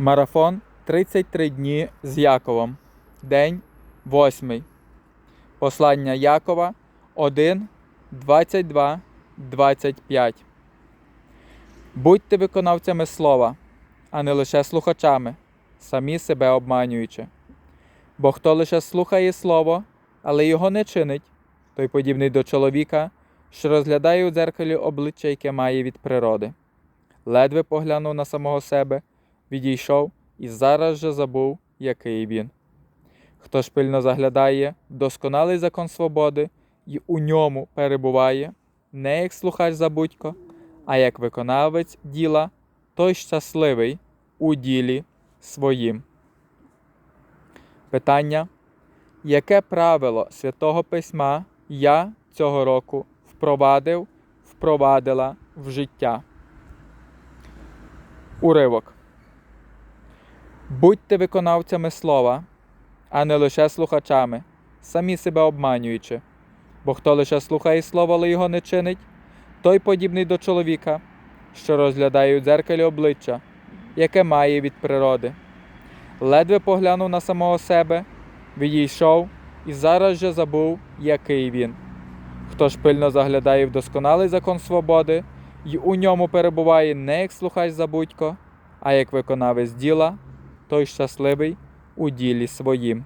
Марафон 33 дні з Яковом. День 8. Послання Якова 1, 22, 25. Будьте виконавцями слова, а не лише слухачами, самі себе обманюючи. Бо хто лише слухає слово, але його не чинить, той подібний до чоловіка, що розглядає у дзеркалі обличчя, яке має від природи. Ледве поглянув на самого себе, відійшов і зараз же забув, який він. Хто ж пильно заглядає досконалий закон свободи і у ньому перебуває, не як слухач забудько, а як виконавець діла, той щасливий у ділі своїм. Питання. Яке правило Святого Письма я цього року впровадив, впровадила в життя? Уривок. Будьте виконавцями слова, а не лише слухачами, самі себе обманюючи. Бо хто лише слухає слово, але його не чинить, той подібний до чоловіка, що розглядає у дзеркалі обличчя, яке має від природи. Ледве поглянув на самого себе, відійшов і зараз же забув, який він. Хто ж пильно заглядає в досконалий закон свободи, і у ньому перебуває не як слухач забудько, а як виконавець діла, той щасливий у ділі своїм.